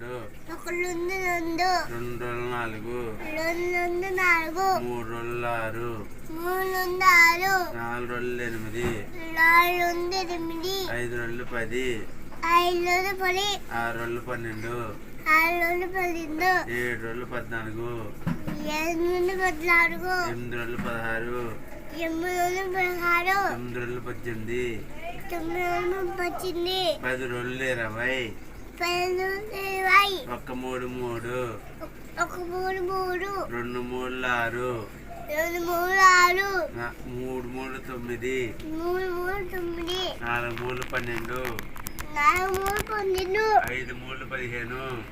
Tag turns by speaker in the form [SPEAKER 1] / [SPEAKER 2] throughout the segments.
[SPEAKER 1] రెండు.
[SPEAKER 2] రెండు రెండు
[SPEAKER 1] రెండు రోజులు నాలుగు
[SPEAKER 2] రెండు రెండు నాలుగు
[SPEAKER 1] మూడు రోజులు ఆరు
[SPEAKER 2] మూడు రెండు ఆరు
[SPEAKER 1] నాలుగు రోజులు ఎనిమిది
[SPEAKER 2] నాలుగు రెండు ఎనిమిది
[SPEAKER 1] ఐదు రోజులు పది
[SPEAKER 2] ఐదు రెండు పది
[SPEAKER 1] ఆరు రోజులు పన్నెండు
[SPEAKER 2] ఆరు రెండు పన్నెండు
[SPEAKER 1] ఏడు రోజులు పద్నాలుగు
[SPEAKER 2] ఏడు నుండి పద్నాలుగు
[SPEAKER 1] ఎనిమిది రోజులు పదహారు
[SPEAKER 2] ఎనిమిది నుండి పదహారు
[SPEAKER 1] తొమ్మిది రోజులు పద్దెనిమిది
[SPEAKER 2] తొమ్మిది నుండి పద్దెనిమిది
[SPEAKER 1] పది రోజులు ఇరవై ఒక్క మూడు మూడు.
[SPEAKER 2] ఒక మూడు మూడు.
[SPEAKER 1] రెండు మూడు ఆరు.
[SPEAKER 2] రెండు మూడు ఆరు.
[SPEAKER 1] మూడు మూడు తొమ్మిది.
[SPEAKER 2] మూడు మూడు తొమ్మిది.
[SPEAKER 1] నాలుగు మూడు పన్నెండు.
[SPEAKER 2] నాలుగు మూడు పన్నెండు.
[SPEAKER 1] ఐదు మూడు పదిహేను.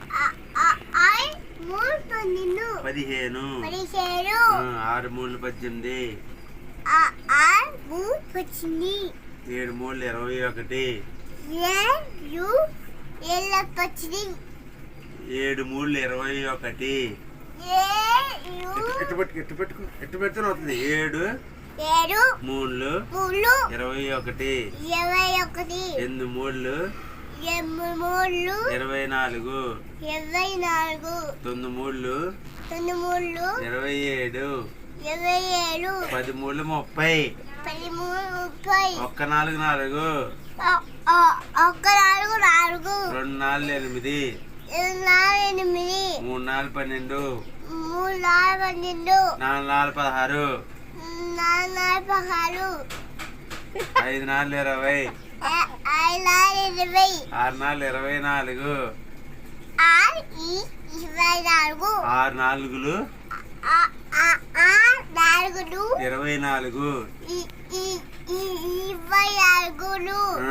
[SPEAKER 2] మూడు పన్నెండు.
[SPEAKER 1] పదిహేను.
[SPEAKER 2] పదిహేను
[SPEAKER 1] ఆరు మూడు పద్దెనిమిది.
[SPEAKER 2] ఆరు మూడు పద్దెనిమిది.
[SPEAKER 1] ఏడు మూడు ఇరవై ఒకటి.
[SPEAKER 2] ఏడు
[SPEAKER 1] ఏడు మూడు ఇరవై ఒకటి. ఎట్టు- పెట్టుకో ఎట్టు పెట్టుకో ఎట్టు పెడితేనే అవుతుంది? ఏడు
[SPEAKER 2] ఏడు
[SPEAKER 1] మూడు
[SPEAKER 2] మూడు
[SPEAKER 1] ఇరవై ఒకటి.
[SPEAKER 2] ఇరవై ఒకటి
[SPEAKER 1] ఎనిమిది మూడు
[SPEAKER 2] ఎనిమిది మూడు
[SPEAKER 1] ఇరవై నాలుగు.
[SPEAKER 2] ఇరవై నాలుగు
[SPEAKER 1] తొమ్మిది మూడు
[SPEAKER 2] తొమ్మిది మూడు
[SPEAKER 1] ఇరవై ఏడు.
[SPEAKER 2] ఇరవై ఏడు
[SPEAKER 1] పది మూడు ముప్పై.
[SPEAKER 2] పది మూడు ముప్పై
[SPEAKER 1] ఒక్క నాలుగు నాలుగు.
[SPEAKER 2] ఒక్క నాలుగు నాలుగు.
[SPEAKER 1] రెండు నాలుగు ఎనిమిది.
[SPEAKER 2] నాలుగు ఎనిమిది.
[SPEAKER 1] మూడు నాలుగు పన్నెండు.
[SPEAKER 2] మూడు నాలుగు పన్నెండు.
[SPEAKER 1] నాలుగు నాలుగు పదహారు.
[SPEAKER 2] నాలుగు నాలుగు పదహారు.
[SPEAKER 1] ఐదు నాలుగు ఇరవై.
[SPEAKER 2] ఐదు నాలుగు ఇరవై.
[SPEAKER 1] ఆరు నాలుగు ఇరవై నాలుగు.
[SPEAKER 2] ఆరు ఈ ఇరవై నాలుగు.
[SPEAKER 1] ఆరు నాలుగులు.
[SPEAKER 2] ఆ- ఆ- ఆ నాలుగులు.
[SPEAKER 1] ఇరవై నాలుగు.
[SPEAKER 2] ఇరవై నాలుగులు.